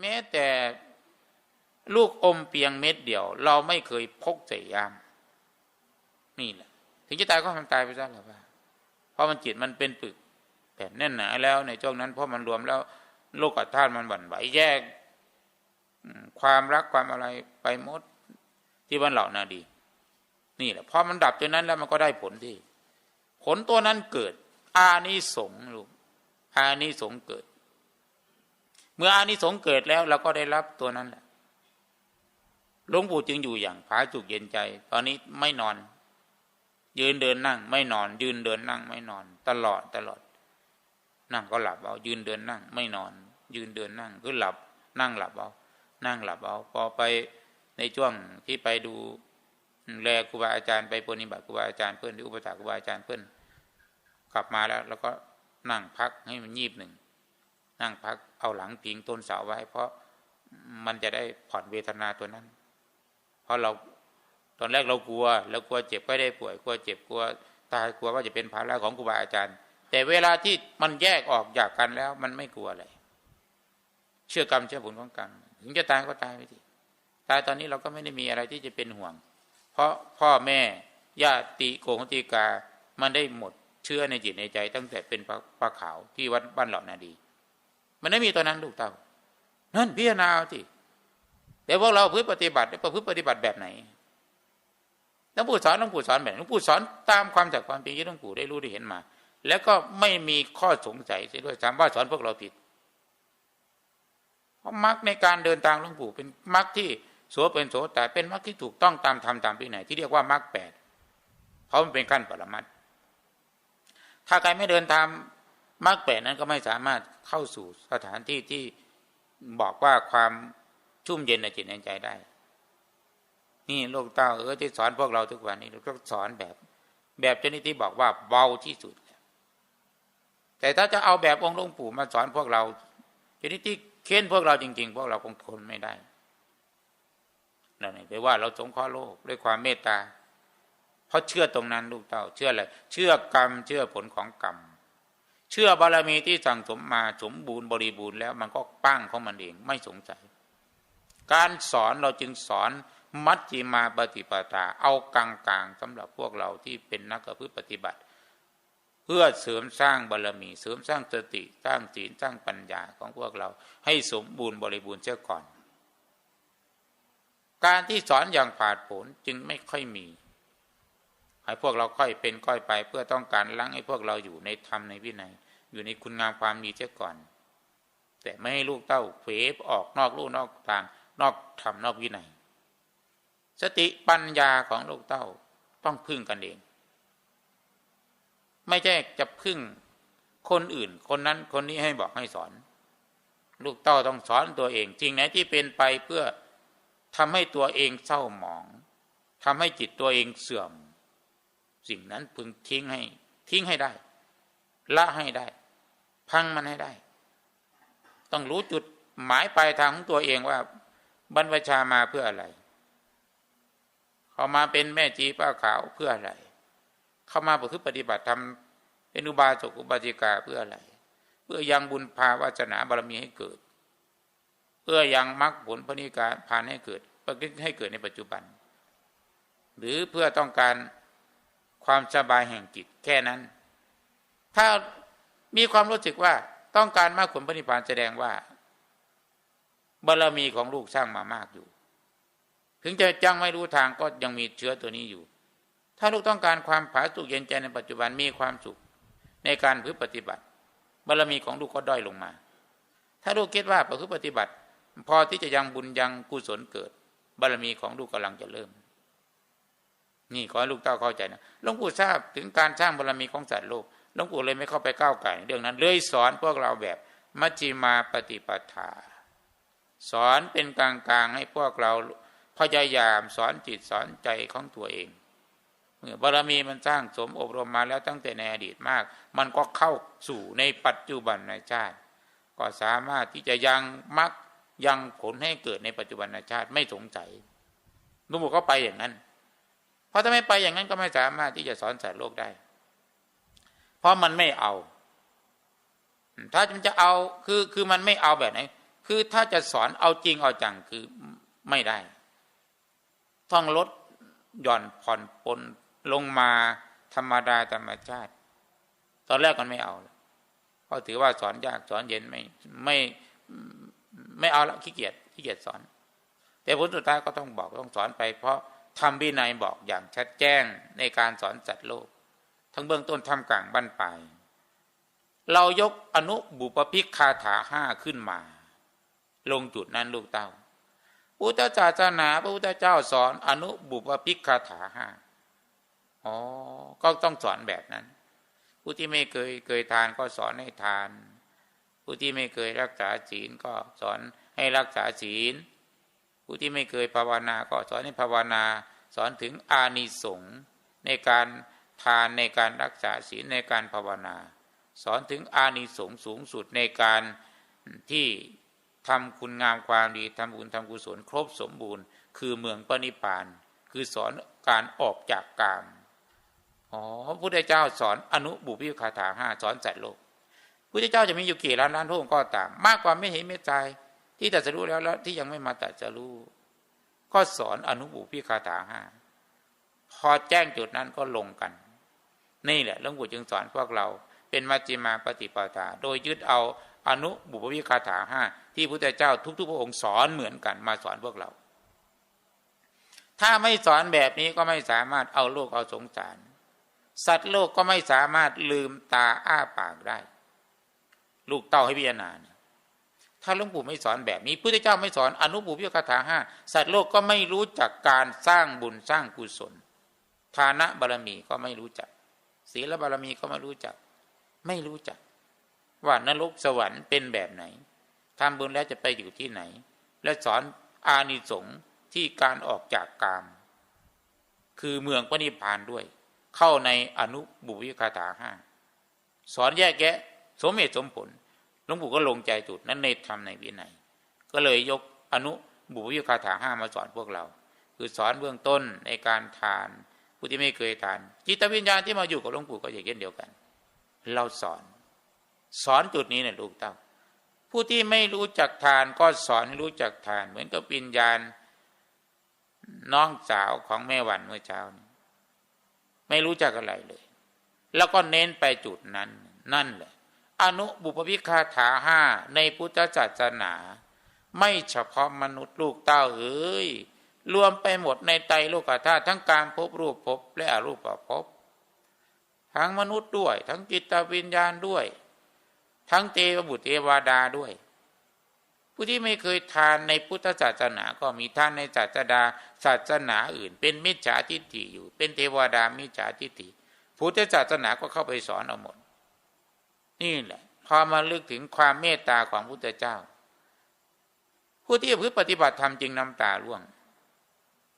แม้แต่ลูกอมเพียงเม็ดเดียว เราไม่เคยพกใส่ยาม นี่แหละ ถึงจะตายก็ทำตายไปซะหรือว่า เพราะมันจิตมันเป็นปึกแผ่นแน่นหนาแล้วในช่วงนั้นเพราะมันรวมแล้ว โลกธาตุมันหวั่นไหวแยก ความรักความอะไรไปหมดที่วันเหล่านาดี นี่แหละพอมันดับตัวนั้นแล้วมันก็ได้ผลที่ ผลตัวนั้นเกิด อานิสงส์ลูกอานิสงส์เกิด เมื่ออานิสงส์เกิดแล้วเราก็ได้รับตัวนั้นแหละหลวงปู่จึงอยู่อย่างผาจุกเย็นใจ ตอนนี้ไม่นอน ยืนเดินนั่ง ไม่นอน ยืนเดินนั่ง ไม่นอน ตลอดตลอด นั่งก็หลับเอา ยืนเดินนั่ง ไม่นอน ยืนเดินนั่งคือหลับ นั่งหลับเอา นั่งหลับเอาพอไปในช่วงที่ไปดูแลครูบาอาจารย์ไปปฏิบัติครูบาอาจารย์เพื่อนหรืออุปถากครูบาอาจารย์เพื่อนกลับมาแล้ว แล้วก็นั่งพักให้มันยีบหนึ่ง นั่งพักเอาหลังพิงต้นเสาไว้ เพราะมันจะได้ผ่อนเวทนาตัวนั้น เพราะเราตอนแรกเรากลัวเรากลัวเจ็บก็ได้ป่วยกลัวเจ็บกลัวตายกลัวว่าจะเป็นภาระของครูบาอาจารย์ แต่เวลาที่มันแยกออกจากกันแล้ว มันไม่กลัวอะไรเชื่อกรรมเชื่อผลของกรรมถึงจะตายก็ตายไปทีตายตอนนี้เราก็ไม่ได้มีอะไรที่จะเป็นห่วง เพราะพ่อแม่ญาติโกงติกา มันได้หมดเชื่อในจิตในใจ ตั้งแต่เป็นปลาขาวที่วัดบ้านเหล่านาดี มันไม่มีตัวนั้นลูกเต้านั่นพิจารณาสิแต่พวกเราพื้นปฏิบัติประพฤติปฏิบัติแบบไหนหลวงปู่สอนหลวงปู่สอนแบบหลวงปู่สอนตามความจากความเป็นที่หลวงปู่ได้รู้ได้เห็นมา แล้วก็ไม่มีข้อสงสัยเสียด้วยถามว่าสอนพวกเราผิดเพราะมรรคในการเดินทางหลวงปู่เป็นมรรคที่โสเป็นโสแต่เป็นมรรคที่ถูกต้องตามธรรมตามพินัยที่เรียกว่ามรรคแปดเพราะมันเป็นขั้นปรมัตถ์ถ้าใครไม่เดินตาม มรรคแปดนั้นก็ไม่สามารถเข้าสู่สถานที่ที่บอกว่าความชุ่มเย็นในจิตในใจได้ นี่โลกเต้าเออที่สอนพวกเราทุกวันนี้ก็สอนแบบ แบบชนิดที่บอกว่าเบาที่สุด แต่ถ้าจะเอาแบบองค์หลวงปู่มาสอนพวกเราชนิดที่เค้นพวกเราจริง ๆ พวกเราคงทนไม่ได้นั่นเองแปลว่าเราสงเคราะห์โลกด้วยความเมตตา เพราะเชื่อตรงนั้นลูกเต้าเชื่ออะไร เชื่อกรรม เชื่อผลของกรรม เชื่อบารมีที่สั่งสมมาสมบูรณ์บริบูรณ์แล้วมันก็ปั้งของมันเองไม่สงสัย การสอนเราจึงสอนมัชฌิมาปฏิปทาเอากลางๆสำหรับพวกเราที่เป็นนักกระพือปฏิบัติ เพื่อเสริมสร้างบารมี เสริมสร้างสติสร้างศีลสร้างปัญญาของพวกเรา ให้สมบูรณ์บริบูรณ์เสียก่อน การที่สอนอย่างผาดผลจึงไม่ค่อยมี ให้พวกเราค่อยเป็นค่อยไป เพื่อต้องการล้างให้พวกเราอยู่ในธรรมในวินัย อยู่ในคุณงามความดีเสียก่อน แต่ไม่ให้ลูกเต้าเผยออกนอกลูกนอกทาง นอกธรรมนอกวินัย สติปัญญาของลูกเต้าต้องพึ่งกันเอง ไม่ใช่จะพึ่งคนอื่น คนนั้นคนนี้ให้บอกให้สอน ลูกเต้าต้องสอนตัวเอง จริงไหนที่เป็นไปเพื่อทำให้ตัวเองเศร้าหมองทำให้จิตตัวเองเสื่อม สิ่งนั้นพึงทิ้งให้ ทิ้งให้ได้ ละให้ได้ พังมันให้ได้ ต้องรู้จุดหมายปลายทางของตัวเองว่า บรรพชามาเพื่ออะไร เขามาเป็นแม่จีป้าขาวเพื่ออะไร เข้ามาประพฤติปฏิบัติทำเป็นอุบาสกอุบาสิกาเพื่ออะไร เพื่อยังบุญภาวาสนาบารมีให้เกิด เพื่อยังมรรคผลพระนิการผ่านให้เกิดให้เกิดในปัจจุบัน หรือเพื่อต้องการ ความสบายแห่งจิตแค่นั้น ถ้ามีความรู้สึกว่าต้องการมรรคผลพนิพพานแสดงว่าบารมีของลูกสร้างมามากอยู่ ถึงจะจังไม่รู้ทางก็ยังมีเชื้อตัวนี้อยู่ ถ้าลูกต้องการความผาสุกเย็นใจในปัจจุบันมีความสุขในการพึ่ปฏิบัติบารมีของลูกก็ด้อยลงมา ถ้าลูกคิดว่าประพฤติปฏิบัติ พอที่จะยังบุญยังกุศลเกิดบารมีของลูกกำลังจะเริ่ม นี่ขอให้ลูกเต้าเข้าใจนะหลวงปู่ทราบถึงการสร้างบารมีของสัตว์โลกหลวงปู่เลยไม่เข้าไปก้าวไก่เรื่องนั้นเลยสอนพวกเราแบบมัชฌิมาปฏิปทา สอนเป็นกลางๆให้พวกเราพยายามสอนจิตสอนใจของตัวเองเมื่อบารมีมันสร้างสมอบรมมาแล้วตั้งแต่ในอดีตมาก มันก็เข้าสู่ในปัจจุบันในชาติ ก็สามารถที่จะยังมักยังผลให้เกิดในปัจจุบันชาติไม่สงสัยนุ่มก็ไปอย่างนั้น เพราะถ้าไม่ไปอย่างนั้นก็ไม่สามารถที่จะสอนสัตว์โลกได้ เพราะมันไม่เอา ถ้ามันจะเอาคือคือมันไม่เอาแบบไหนคือถ้าจะสอนเอาจริงเอาจังคือไม่ได้ ต้องลดหย่อนผ่อนปลนลงมาธรรมดาธรรมชาติ ตอนแรกมันไม่เอาเพราะถือว่าสอนยากสอนเย็นไม่ไม่ไม่เอาล้วขี้เกียจขี้เกียจสอน แต่ผลสุดท้ายก็ต้องบอกต้องสอนไป เพราะ ทำวินัยบอกอย่างชัดแจ้งในการสอนสัตว์โลก ทั้งเบื้องต้นทำกลางบั้นปลายเรายกอนุบุปพิกคาถาห้าขึ้นมา ลงจุดนั้นลูกเต้าพุทธศาสนาพระพุทธเจ้าสอนอนุบุปพิกคาถาห้าอ๋อ ก็ต้องสอนแบบนั้น ผู้ที่ไม่เคยเคยทานก็สอนให้ทาน ผู้ที่ไม่เคยรักษาศีลก็สอนให้รักษาศีล ผู้ที่ไม่เคยภาวนาก็สอนให้ภาวนา สอนถึงอานิสงส์ในการทานในการรักษาศีลในการภาวนา สอนถึงอานิสงส์สูงสุดในการที่ทำคุณงามความดีทำบุญทำกุศลครบสมบูรณ์ คือเมืองปณิพาน คือสอนการออกจากกามอ๋อพระพุทธเจ้าสอนอนุบุพิคาถาห้าสอนสัตว์โลกพระพุทธเจ้าจะมีอยู่กี่ล้านล้านพระองค์ก็ตาม มากกว่าไม่เห็นไม่ใจ ที่ตัดสรู้แล้วแล้วที่ยังไม่มาตัดสรู้ก็สอนอนุบุพิคาถาห้าพอแจ้งจุดนั้นก็ลงกัน นี่แหละหลวงปู่จึงสอนพวกเรา เป็นมัจจิมาปฏิปทา โดยยึดเอาอนุบุพวิคาถาห้าที่พระเจ้าทุกๆพระองค์สอนเหมือนกันมาสอนพวกเรา ถ้าไม่สอนแบบนี้ก็ไม่สามารถเอาโลกเอาสงสาร สัตว์โลกก็ไม่สามารถลืมตาอ้าปากได้ ลูกเต้าให้พิจารณา ถ้าหลวงปู่ไม่สอนแบบนี้พระเจ้าไม่สอนอนุบุพวิคาถาห้าสัตว์โลกก็ไม่รู้จักการสร้างบุญสร้างกุศลฐานะบารมีก็ไม่รู้จัก ศีลบารมีก็ไม่รู้จัก ไม่รู้จัก ว่านรกสวรรค์เป็นแบบไหนทำบุญแล้วจะไปอยู่ที่ไหน และสอนอานิสงส์ที่การออกจากกาม คือเมืองพระนิพพานด้วย เข้าในอนุบุวิคาถาห้าสอนแยกแยะ สมเหตุสมผล หลวงปู่ก็ลงใจจุดนั้นในธรรมในวินัยก็เลยยกอนุบุวิคาถาห้ามาสอนพวกเรา คือสอนเบื้องต้นในการทานผู้ที่ไม่เคยทาน จิตวิญญาณที่มาอยู่กับหลวงปู่ก็อย่างเดียวกัน เราสอน สอนจุดนี้เนี่ยลูกเต้าผู้ที่ไม่รู้จักทานก็สอนให้รู้จักทาน เหมือนกับปิญญาณน้องสาวของแม่วันเมื่อเช้านี้ไม่รู้จักอะไรเลย แล้วก็เน้นไปจุดนั้น นั่นแหละ อนุบุพวิคาถาห้าในพุทธศาสนา ไม่เฉพาะมนุษย์ลูกเต้าเอ้ยรวมไปหมดในไตโลกธาตุทั้งการพบรูปพบและอรูปพบ ทั้งมนุษย์ด้วย ทั้งจิตวิญญาณด้วย ทั้งเทวบุตรเทวดาด้วย ผู้ที่ไม่เคยทานในพุทธศาสนาก็มีท่านในศาสดาศาสนาอื่น เป็นมิจฉาทิฏฐิอยู่ เป็นเทวดามิจฉาทิฏฐิพุทธศาสนาก็เข้าไปสอนเอาหมด นี่แหละพอมาลึกถึงความเมตตาของพุทธเจ้า ผู้ที่พึ่งปฏิบัติธรรมจริงน้ำตาร่วง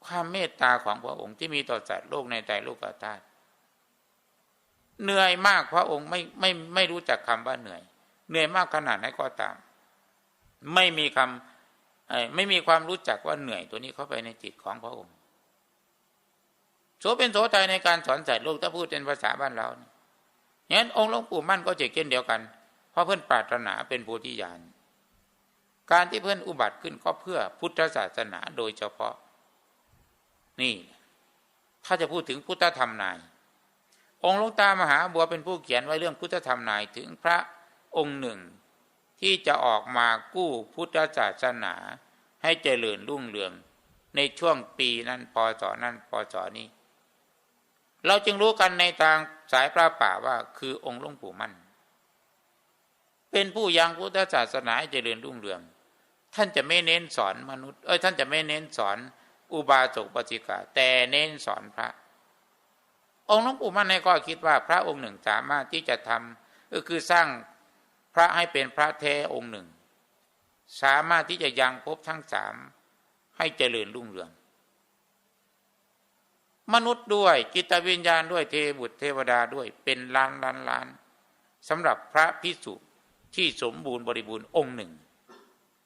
ความเมตตาของพระองค์ที่มีต่อสัตว์โลกในใจโลกธาตุเหนื่อยมากพระองค์ไม่ไม่ไม่รู้จักคำว่าเหนื่อย เหนื่อยมากขนาดไหนก็ตาม ไม่มีคำไม่มีความรู้จักว่าเหนื่อยตัวนี้เข้าไปในจิตของพระองค์โสเป็นโสใจในการสอนใส่โลกถ้าพูดเป็นภาษาบ้านเราเนี่ย งั้นองค์หลวงปู่มั่นก็จะเช่นเดียวกัน เพราะเพื่อนปรารถนาเป็นโพธิญาณ การที่เพื่อนอุบัติขึ้นก็เพื่อพุทธศาสนาโดยเฉพาะ นี่ ถ้าจะพูดถึงพุทธธรรมนาย องค์หลวงตามหาบัวเป็นผู้เขียนไว้เรื่องพุทธธรรมนายถึงพระองค์หนึ่ง ที่จะออกมากู้พุทธศาสนาให้เจริญรุ่งเรือง ในช่วงปีนั้นพศนั้นพศนี้ เราจึงรู้กันในทางสายพระป่าว่าคือองค์หลวงปู่มั่น เป็นผู้ยังพุทธศาสนาให้เจริญรุ่งเรือง ท่านจะไม่เน้นสอนมนุษย์เอ้ยท่านจะไม่เน้นสอนอุบาสกปฏิกาแต่เน้นสอนพระ องค์หลวงปู่มั่นในก็คิดว่าพระองค์หนึ่งสามารถที่จะทำก็คือสร้างพระให้เป็นพระแท้องค์หนึ่ง สามารถที่จะยังพบทั้งสามให้เจริญรุ่งเรือง มนุษย์ด้วยกิตวิญญาณด้วยเทบุตรเทวดาด้วยเป็นล้านล้านล้านสำหรับพระพิสุที่สมบูรณ์บริบูรณ์องค์หนึ่ง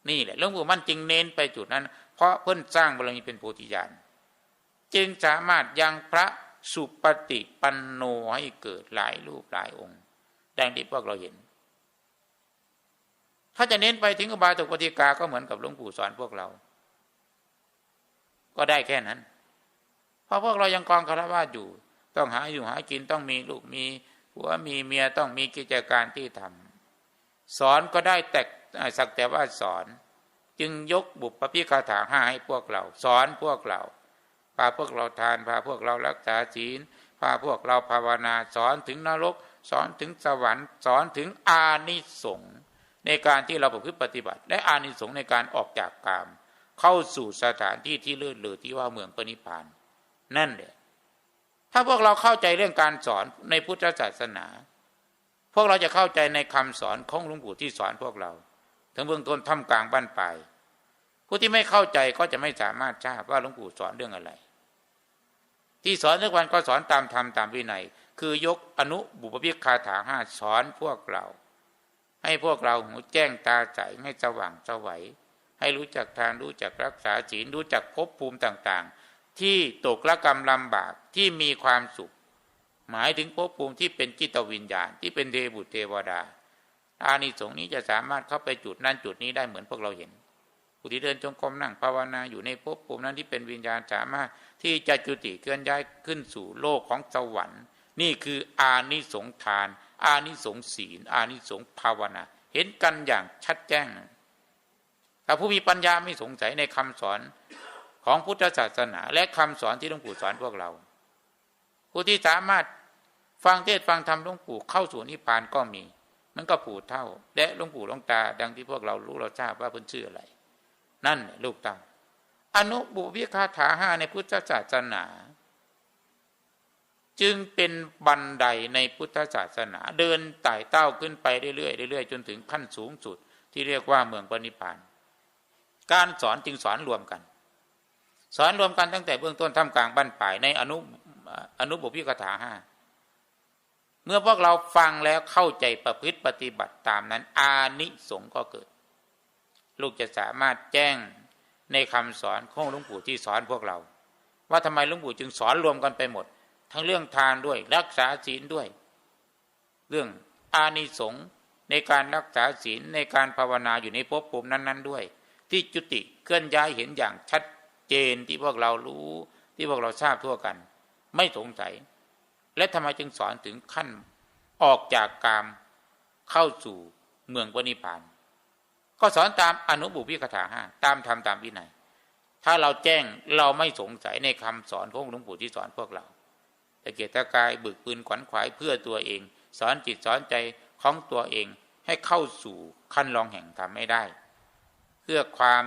นี่แหละหลวงปู่มั่นจึงเน้นไปจุดนั้น เพราะเพิ่นสร้างบารมีเป็นโพธิญาณจึงสามารถยังพระสุปฏิปันโนให้เกิดหลายรูปหลายองค์ดังที่พวกเราเห็น ถ้าจะเน้นไปถึงอบายตุปฏิกาก็เหมือนกับหลวงปู่สอนพวกเรา ก็ได้แค่นั้น ราะพวกเรายังกองคารวะอยู่ ต้องหาอยู่หากินต้องมีลูกมีผัวมีเมียต้องมีกิจการที่ทำสอนก็ได้แต่สักแต่ว่าสอน จึงยกบุพพิคาถาห้าให้พวกเรา สอนพวกเราพาพวกเราทานพาพวกเรารักษาศีลพาพวกเราภาวนาสอนถึงนรก สอนถึงสวรรค์ สอนถึงอานิสงส์ในการที่เราประพฤติปฏิบัติ และอานิสงส์ในการออกจากกาม เข้าสู่สถานที่ที่เลื่อนเลือที่ว่าเมืองปณิพานธ นั่นแหละถ้าพวกเราเข้าใจเรื่องการสอนในพุทธศาสนา พวกเราจะเข้าใจในคำสอนของหลวงปู่ที่สอนพวกเราทั้งเบื้องต้นทำกลางบ้านปลายผู้ที่ไม่เข้าใจก็จะไม่สามารถทราบว่าหลวงปู่สอนเรื่องอะไร ที่สอนทุกวันก็สอนตามธรรมตามวินัย คือยกอนุบุพเพิคาถาห้าสอนพวกเรา ให้พวกเราหูแจ้งตาใสให้สว่างสวัยให้รู้จักทานรู้จักรักษาศีลรู้จักภพภูมิต่าง ๆ ที่ตกละกรรมลำบากที่มีความสุข หมายถึงภพภูมิที่เป็นจิตวิญญาณ ที่เป็นเทบุตรเทวดา อานิสงส์นี้จะสามารถเข้าไปจุดนั้นจุดนี้ได้เหมือนพวกเราเห็นผู้ที่เดินจงกรมนั่งภาวนาอยู่ในภพภูมินั้นที่เป็นวิญญาณสามารถที่จะจุติเคลื่อนย้ายขึ้นสู่โลกของสวรรค์ นี่คืออานิสงส์ทาน อานิสงส์ศีล อานิสงส์ภาวนา เห็นกันอย่างชัดแจ้งแต่ผู้มีปัญญาไม่สงสัยในคำสอน ของพุทธศาสนา และคำสอนที่หลวงปู่สอนพวกเรา ผู้ที่สามารถฟังเทศฟังธรรมหลวงปู่เข้าสู่นิพพานก็มี มันก็ปู่เท่า และหลวงปู่หลวงตา ดังที่พวกเรารู้เราทราบว่าเพิ่นชื่ออะไร นั่นลูกตาอนุบุพิคาถาห้าในพุทธศาสนา จึงเป็นบันไดในพุทธศาสนา เดินไต่เต้าขึ้นไปเรื่อยๆเรื่อยๆจนถึงขั้นสูงสุดที่เรียกว่าเมืองปณิพาน การสอนจึงสอนรวมกัน สอนรวมกันตั้งแต่เบื้องต้นท่ามกลางบั้นปลายในอนุอนุบุพิกถาห้าเมื่อพวกเราฟังแล้วเข้าใจประพฤติปฏิบัติตามนั้น อานิสงก็เกิด ลูกจะสามารถแจ้งในคำสอนของหลวงปู่ที่สอนพวกเรา ว่าทำไมหลวงปู่จึงสอนรวมกันไปหมด ทั้งเรื่องทานด้วย รักษาศีลด้วย เรื่องอานิสงในการรักษาศีลในการภาวนาอยู่ในภพภูมินั้น ๆ ด้วย ที่จุติเคลื่อนย้ายเห็นอย่างชัด เจนที่พวกเรารู้ที่พวกเราทราบทั่วกัน ไม่สงสัย และทำไมจึงสอนถึงขั้นออกจากกามเข้าสู่เมืองปณิพาน ก็สอนตามอนุบุพิคถาห้าตามธรรมตามวินัยถ้าเราแจ้งเราไม่สงสัยในคำสอนของหลวงปู่ที่สอนพวกเราแต่เกียรติกายบึกปืนขวัญขวายเพื่อตัวเอง สอนจิตสอนใจของตัวเองให้เข้าสู่ขั้นรองแห่งธรรมไม่ได้ เพื่อความ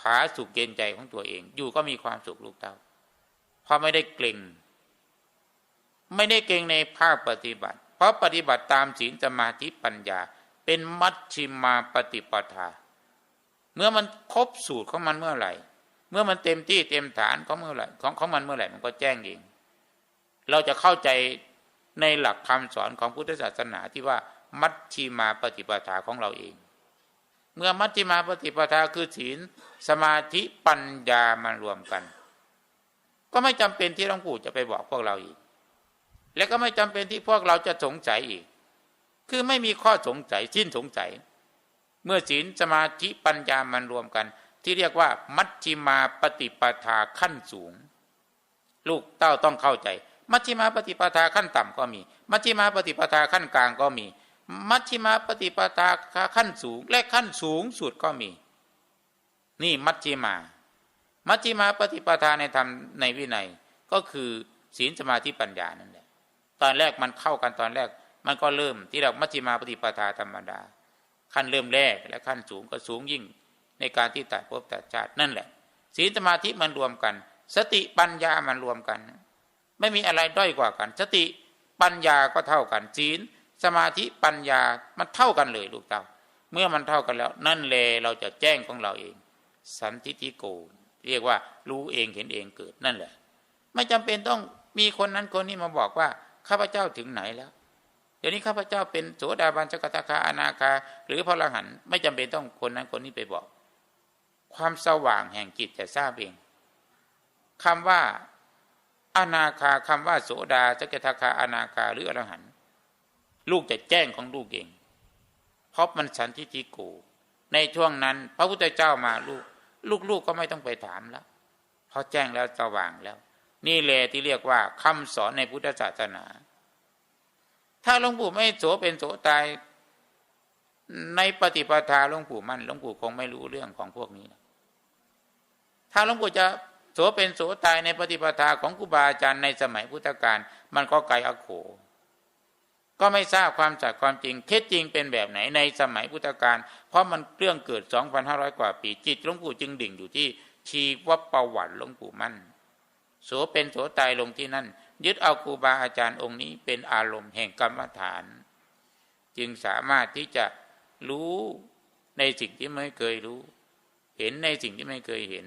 ผาสุกเย็นใจของตัวเอง อยู่ก็มีความสุขลูกเต้าเพราะไม่ได้เกรงไม่ได้เกรงในภาคปฏิบัติ เพราะปฏิบัติตามศีลสมาธิปัญญา เป็นมัชชิมาปฏิปทา เมื่อมันครบสูตรของมันเมื่อไหร่ เมื่อมันเต็มที่เต็มฐานของเมื่อไหร่ของของมันเมื่อไหร่มันก็แจ้งเองเราจะเข้าใจในหลักคำสอนของพุทธศาสนาที่ว่ามัชชิมาปฏิปทาของเราเอง เมื่อมัชฌิมาปฏิปทาคือศีลสมาธิปัญญามารวมกัน ก็ไม่จำเป็นที่หลวงปู่จะไปบอกพวกเราอีก และก็ไม่จำเป็นที่พวกเราจะสงสัยอีก คือไม่มีข้อสงสัยสิ้นสงสัย เมื่อศีลสมาธิปัญญามันรวมกัน ที่เรียกว่า มัชฌิมาปฏิปทาขั้นสูง ลูกเต้าต้องเข้าใจ มัชฌิมาปฏิปทาขั้นต่ำก็มี มัชฌิมาปฏิปทาขั้นกลางก็มี มัชฌิมาปฏิปทาขั้นสูงและขั้นสูงสุดก็มี นี่มัชฌิมา มัชฌิมาปฏิปทาในธรรมในวินัยก็คือศีลสมาธิปัญญานั่นแหละตอนแรกมันเข้ากันตอนแรกมันก็เริ่มที่เรามัชฌิมาปฏิปทาธรรมดา ขั้นเริ่มแรกและขั้นสูงก็สูงยิ่งในการที่ตัดภพตัดชาตินั่นแหละศีลสมาธิมันรวมกัน สติปัญญามันรวมกัน ไม่มีอะไรด้อยกว่ากัน สติปัญญาก็เท่ากันศีล สมาธิปัญญามันเท่ากันเลยลูกเต้าเมื่อมันเท่ากันแล้ว นั่นแลเราจะแจ้งของเราเอง สันทิฏฐิโก เรียกว่ารู้เองเห็นเองเกิดนั่นแหละ ไม่จำเป็นต้องมีคนนั้นคนนี้มาบอกว่าข้าพเจ้าถึงไหนแล้ว เดี๋ยวนี้ข้าพเจ้าเป็นโสดาบันสกตาคาอนาคา หรือพระอรหันต์ไม่จำเป็นต้องคนนั้นคนนี้ไปบอก ความสว่างแห่งจิตจะทราบเองคำว่าอนาคาคำว่าโสดาสกตาคาอนาคาหรืออรหันต์ ลูกจะแจ้งของลูกเองเพราะมันสันทิฏฐิโก ในช่วงนั้น พระพุทธเจ้ามาลูก ลูกๆก็ไม่ต้องไปถามแล้วเพราะแจ้งแล้วสว่างแล้ว นี่แหละที่เรียกว่าคำสอนในพุทธศาสนา ถ้าหลวงปู่ไม่โสเป็นโสตายในปฏิปทาหลวงปู่มั่นหลวงปู่คงไม่รู้เรื่องของพวกนี้นะถ้าหลวงปู่จะโสเป็นโสตายในปฏิปทาของครูบาอาจารย์ในสมัยพุทธกาลมันก็ไกลอโข ก็ไม่ทราบความจัดความจริง เท็จจริงเป็นแบบไหนในสมัยพุทธกาลเพราะมันเรื่องเกิด 2,500 กว่าปีจิตหลวงปู่จึงดิ่งอยู่ที่ชีวประวัติหลวงปู่มั่นโสเป็นโสตายลงที่นั่น ยึดเอาครูบาอาจารย์องค์นี้เป็นอารมณ์แห่งกรรมฐาน จึงสามารถที่จะรู้ในสิ่งที่ไม่เคยรู้ เห็นในสิ่งที่ไม่เคยเห็น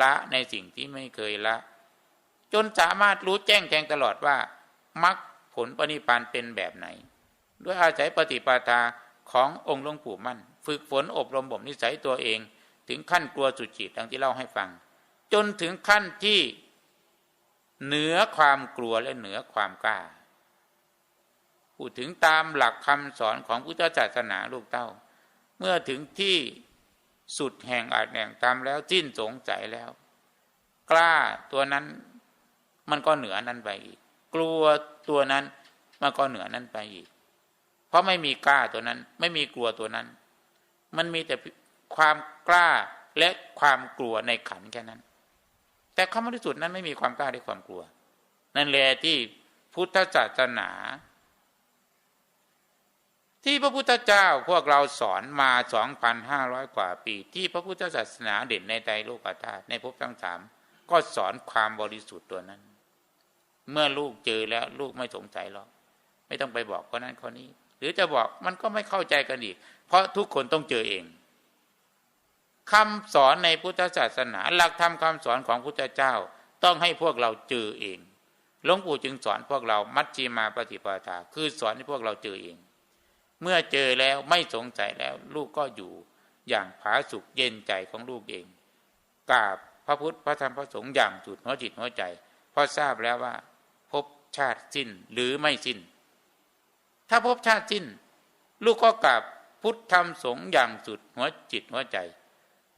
ละในสิ่งที่ไม่เคยละ จนสามารถรู้แจ้งแทงตลอดว่ามรรค ผลปณิพานเป็นแบบไหน ด้วยอาศัยปฏิปทาขององค์หลวงปู่มั่น ฝึกฝนอบรมบ่มนิสัยตัวเอง ถึงขั้นกลัวสุจิตดังที่เล่าให้ฟัง จนถึงขั้นที่เหนือความกลัวและเหนือความกล้าพูดถึงตามหลักคำสอนของพุทธศาสนาลูกเต้า เมื่อถึงที่สุดแห่งอาจแห่งตามแล้วสิ้นสงสัยแล้ว กล้าตัวนั้นมันก็เหนือนั้นไปอีก กลัวตัวนั้นมันก็เหนือนั้นไปอีก เพราะไม่มีกล้าตัวนั้น ไม่มีกลัวตัวนั้น มันมีแต่ความกล้าและความกลัวในขันแค่นั้น แต่คำบริสุทธิ์นั้นไม่มีความกล้าและความกลัว นั่นแหละที่พุทธศาสนา ที่พระพุทธเจ้าพวกเราสอนมา 2,500 กว่าปี ที่พระพุทธศาสนาเด่นในใจโลกธาตุในภพทั้งสามก็สอนความบริสุทธิ์ตัวนั้น เมื่อลูกเจอแล้วลูกไม่สงสัยหรอกไม่ต้องไปบอกคนนั้นคนนี้ หรือจะบอกมันก็ไม่เข้าใจกันอีก เพราะทุกคนต้องเจอเองคำสอนในพุทธศาสนา หลักธรรมคาสอนของพุทธเจ้า ต้องให้พวกเราเจอเองหลวงปู่จึงสอนพวกเรามัชฌิมาปฏิปทา คือสอนให้พวกเราเจอเอง เมื่อเจอแล้วไม่สงสัยแล้ว ลูกก็อยู่อย่างผาสุกเย็นใจของลูกเองกราบพระพุทธพระธรรมพระสงฆ์อย่างจุดหัวจิตหัวใจ เพราะทราบแล้วว่า ชาติสิ้นหรือไม่สิ้น ถ้าพบชาติสิ้น ลูกก็กราบพุทธธรรมสงฆ์อย่างสุดหัวจิตหัวใจ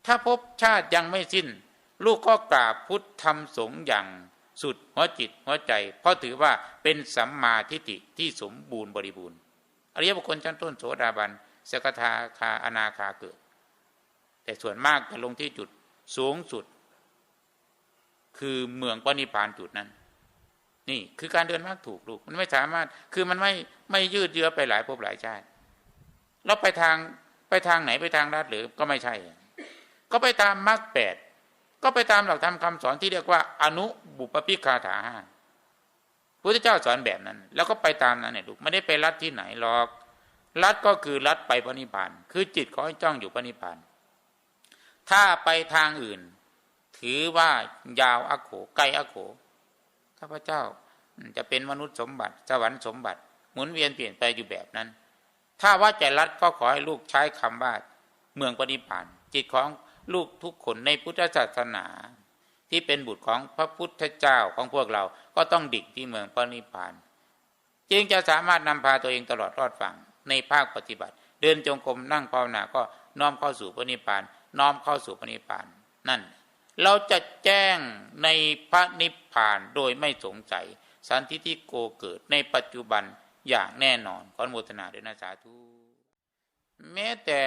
ถ้าพบชาติยังไม่สิ้น ลูกก็กราบพุทธธรรมสงฆ์อย่างสุดหัวจิตหัวใจ เพราะถือว่าเป็นสัมมาทิฏฐิที่สมบูรณ์บริบูรณ์อริยบุคคลชั้นต้นโสดาบันสกทาคาอนาคาเกิด แต่ส่วนมากจะลงที่จุดสูงสุด คือเมืองปณิพานจุดนั้น นี่คือการเดินมากถูกลูกมันไม่สามารถคือมันไม่ไม่ยืดเยื้อไปหลายภพหลายชาติเราไปทางไปทางไหนไปทางลัดหรือก็ไม่ใช่ ก็ไปตามมรรคแปดก็ไปตามหลักธรรมคาสอนที่เรียกว่า อนุบุปปิคาถาห้าพุทธเจ้าสอนแบบนั้น แล้วก็ไปตามนั้นเนี่ยลูกไม่ได้ไปรัดที่ไหนหรอกรัดก็คือรัดไปปณิพาน คือจิตขอให้จ้องอยู่ปณิพาน ถ้าไปทางอื่น ถือว่ายาวอโขไกลอโข ข้าพเจ้า จะเป็นมนุษย์สมบัติสวรรค์สมบัติ หมุนเวียนเปลี่ยนไปอยู่แบบนั้น ถ้าว่าใจรัดก็ขอให้ลูกใช้คำว่าเมืองปณิพานจิตของลูกทุกคนในพุทธศาสนา ที่เป็นบุตรของพระพุทธเจ้าของพวกเราก็ต้องดิ่งที่เมืองปณิพาน จึงจะสามารถนำพาตัวเองตลอดรอดฝั่งในภาคปฏิบัติ เดินจงกรมนั่งภาวนาก็น้อมเข้าสู่ปณิพาน น้อมเข้าสู่ปณิพาน นั่น เราจะแจ้งในพระนิพพานโดยไม่สงสัย สันทิที่โกเกิดในปัจจุบันอย่างแน่นอนขออนุโมทนาด้วยนะสาธุแม้แต่